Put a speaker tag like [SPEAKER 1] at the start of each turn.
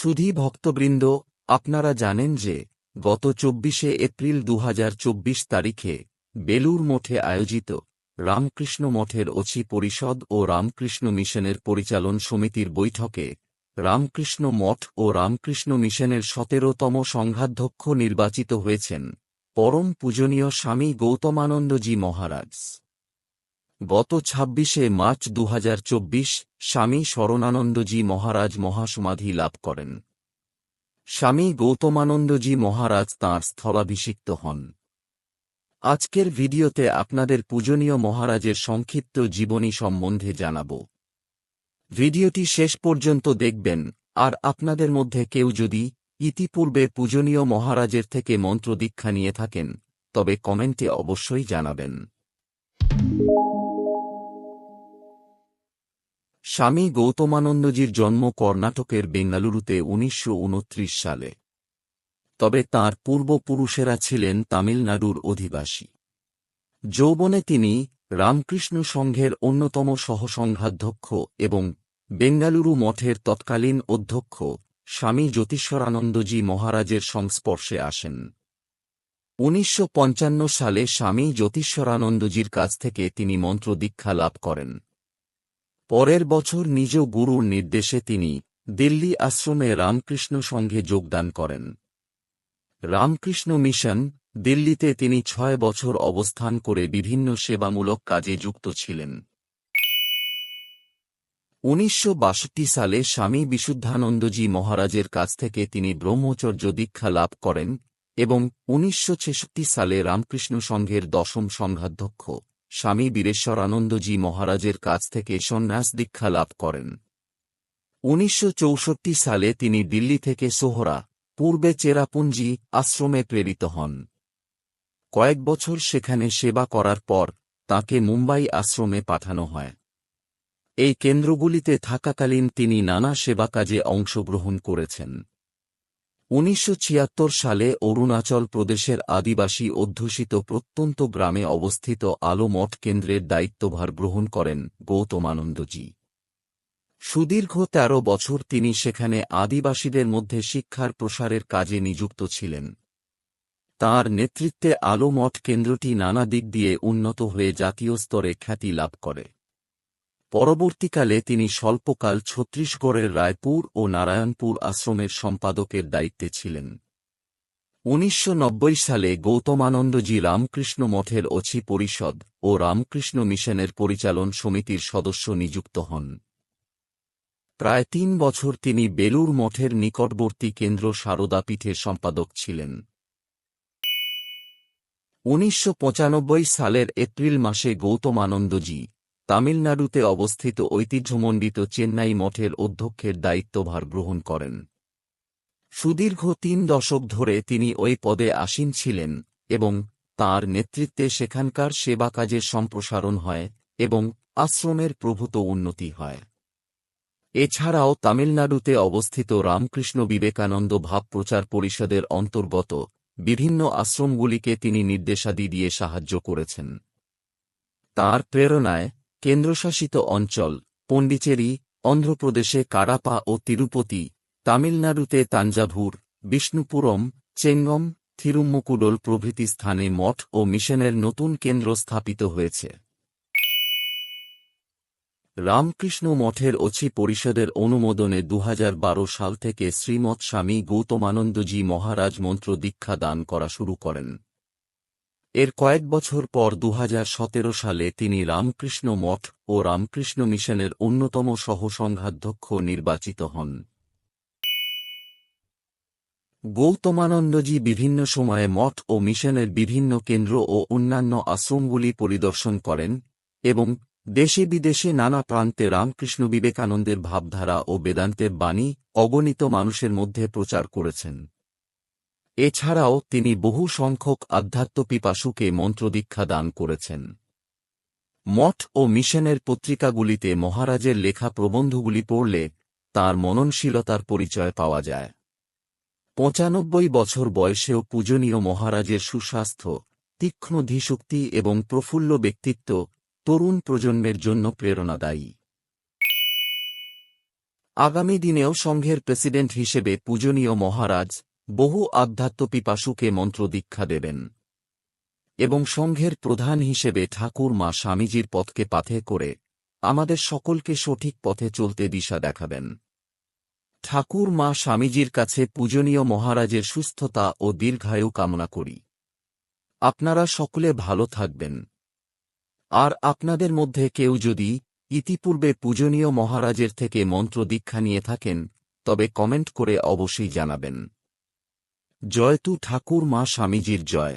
[SPEAKER 1] সুধী ভক্তবৃন্দ, আপনারা জানেন যে গত চব্বিশে এপ্রিল দু হাজার চব্বিশ তারিখে বেলুর মঠে আয়োজিত রামকৃষ্ণ মঠের অচি পরিষদ ও রামকৃষ্ণ মিশনের পরিচালন সমিতির বৈঠকে রামকৃষ্ণ মঠ ও রামকৃষ্ণ মিশনের সতেরোতম সংঘাধ্যক্ষ নির্বাচিত হয়েছেন পরম পূজনীয় স্বামী গৌতমানন্দজি মহারাজ। গত ছাব্বিশে মার্চ দু হাজার চব্বিশ স্বামী শরণানন্দজি মহারাজ মহাসমাধি লাভ করেন। স্বামী গৌতমানন্দজি মহারাজ তাঁর স্থলাভিষিক্ত হন। আজকের ভিডিওতে আপনাদের পূজনীয় মহারাজের সংক্ষিপ্ত জীবনী সম্বন্ধে জানাব। ভিডিওটি শেষ পর্যন্ত দেখবেন, আর আপনাদের মধ্যে কেউ যদি ইতিপূর্বে পূজনীয় মহারাজের থেকে মন্ত্র দীক্ষা নিয়ে থাকেন, তবে কমেন্টে অবশ্যই জানাবেন। স্বামী গৌতমানন্দজির জন্ম কর্ণাটকের বেঙ্গালুরুতে উনিশশো উনত্রিশ সালে। তবে তাঁর পূর্বপুরুষেরা ছিলেন তামিলনাড়ুর অধিবাসী। যৌবনে তিনি রামকৃষ্ণ সংঘের অন্যতম সহসংঘাধ্যক্ষ এবং বেঙ্গালুরু মঠের তৎকালীন অধ্যক্ষ স্বামী জ্যোতিষ্বরানন্দজি মহারাজের সংস্পর্শে আসেন। উনিশশো পঞ্চান্ন সালে স্বামী জ্যোতিষ্বরানন্দজির কাছ থেকে তিনি মন্ত্র দীক্ষা লাভ করেন। পরের বছর নিজ গুরুর নির্দেশে তিনি দিল্লি আশ্রমে রামকৃষ্ণ সংঘে যোগদান করেন। রামকৃষ্ণ মিশন, দিল্লিতে তিনি ছয় বছর অবস্থান করে বিভিন্ন সেবামূলক কাজে যুক্ত ছিলেন। উনিশশো বাষট্টি সালে স্বামী বিশুদ্ধানন্দজি মহারাজের কাছ থেকে তিনি ব্রহ্মচর্য দীক্ষা লাভ করেন এবং উনিশশো ছেষট্টি সালে রামকৃষ্ণ সংঘের দশম সংঘাধ্যক্ষ। স্বামী বীরেশ্বরানন্দজি মহারাজের কাছ থেকে সন্ন্যাস দীক্ষা লাভ করেন। উনিশশো চৌষট্টি সালে তিনি দিল্লি থেকে সোহরা, পূর্বে চেরাপুঞ্জি আশ্রমে প্রেরিত হন। কয়েক বছর সেখানে সেবা করার পর তাকে মুম্বাই আশ্রমে পাঠানো হয়। এই কেন্দ্রগুলিতে থাকাকালীন তিনি নানা সেবা কাজে অংশগ্রহণ করেছেন। উনিশশো ছিয়াত্তর সালে অরুণাচল প্রদেশের আদিবাসী অধ্যুষিত প্রত্যন্ত গ্রামে অবস্থিত আলো মঠ কেন্দ্রের দায়িত্বভার গ্রহণ করেন গৌতমানন্দজি সুদীর্ঘ ১৩ বছর তিনি সেখানে আদিবাসীদের মধ্যে শিক্ষার প্রসারের কাজে নিযুক্ত ছিলেন। তার নেতৃত্বে আলো মঠ কেন্দ্রটি নানা দিক দিয়ে উন্নত হয়ে জাতীয় স্তরে খ্যাতি লাভ করে। পরবর্তীকালে তিনি স্বল্পকাল ছত্তিশগড়ের রায়পুর ও নারায়ণপুর আশ্রমের সম্পাদকের দায়িত্বে ছিলেন। উনিশশো নব্বই সালে গৌতমানন্দজি রামকৃষ্ণ মঠের অছি পরিষদ ও রামকৃষ্ণ মিশনের পরিচালন সমিতির সদস্য নিযুক্ত হন। প্রায় তিন বছর তিনি বেলুর মঠের নিকটবর্তী কেন্দ্র সারদা পীঠের সম্পাদক ছিলেন। উনিশশো সালের এপ্রিল মাসে গৌতমানন্দজি তামিলনাড়ুতে অবস্থিত ঐতিহ্যমণ্ডিত চেন্নাই মঠের অধ্যক্ষের দায়িত্বভার গ্রহণ করেন। সুদীর্ঘ তিন দশক ধরে তিনি ওই পদে আসীন ছিলেন এবং তার নেতৃত্বে সেখানকার সেবা কাজের সম্প্রসারণ হয় এবং আশ্রমের প্রভূত উন্নতি হয়। এছাড়াও তামিলনাড়ুতে অবস্থিত রামকৃষ্ণ বিবেকানন্দ ভাব প্রচার পরিষদের অন্তর্গত বিভিন্ন আশ্রমগুলিকে তিনি নির্দেশাদি দিয়ে সাহায্য করেছেন। তার প্রেরণায় কেন্দ্রশাসিত অঞ্চল, পণ্ডিচেরি, অন্ধ্রপ্রদেশে কারাপা ও তিরুপতি, তামিলনাড়ুতে তাঞ্জাভুর, বিষ্ণুপুরম, চেঙ্গম থিরুম্মুকুডল প্রভৃতি স্থানে মঠ ও মিশনের নতুন কেন্দ্র স্থাপিত হয়েছে। রামকৃষ্ণ মঠের অছি পরিষদের অনুমোদনে দু হাজার বারো সাল থেকে শ্রীমৎ স্বামী গৌতমানন্দজি মহারাজ মন্ত্র দীক্ষা দান করা শুরু করেন। এর কয়েক বছর পর দু হাজার সতেরো সালে তিনি রামকৃষ্ণ মঠ ও রামকৃষ্ণ মিশনের অন্যতম সহসংঘাধ্যক্ষ নির্বাচিত হন। গৌতমানন্দজি বিভিন্ন সময়ে মঠ ও মিশনের বিভিন্ন কেন্দ্র ও অন্যান্য আশ্রমগুলি পরিদর্শন করেন এবং দেশে বিদেশে নানা প্রান্তে রামকৃষ্ণ বিবেকানন্দের ভাবধারা ও বেদান্তের বাণী অগণিত মানুষের মধ্যে প্রচার করেছেন। এছাড়াও তিনি বহু সংখ্যক আধ্যাত্মপিপাসুকে মন্ত্রদীক্ষা দান করেছেন। মঠ ও মিশনের পত্রিকাগুলিতে মহারাজের লেখা প্রবন্ধগুলি পড়লে তার মননশীলতার পরিচয় পাওয়া যায়। পঁচানব্বই বছর বয়সেও পূজনীয় মহারাজের সুস্বাস্থ্য, তীক্ষ্ণ ধীশক্তি এবং প্রফুল্ল ব্যক্তিত্ব তরুণ প্রজন্মের জন্য প্রেরণাদায়ী। আগামী দিনেও সংঘের প্রেসিডেন্ট হিসেবে পূজনীয় মহারাজ বহু আধ্যাত্মপিপাসুকে মন্ত্রদীক্ষা দেবেন। এবং সংঘের প্রধান হিসেবে ঠাকুর মা স্বামীজির পথকে পাথে করে আমাদের সকলকে সঠিক পথে চলতে দিশা দেখাবেন। ঠাকুর মা স্বামীজির কাছে পূজনীয় মহারাজের সুস্থতা ও দীর্ঘায়ু কামনা করি। আপনারা সকলে ভালো থাকবেন। আর আপনাদের মধ্যে কেউ যদি ইতিপূর্বে পূজনীয় মহারাজের থেকে মন্ত্র দীক্ষা নিয়ে থাকেন, তবে কমেন্ট করে অবশ্যই জানাবেন। জয়তু ঠাকুর মা স্বামীজির জয়।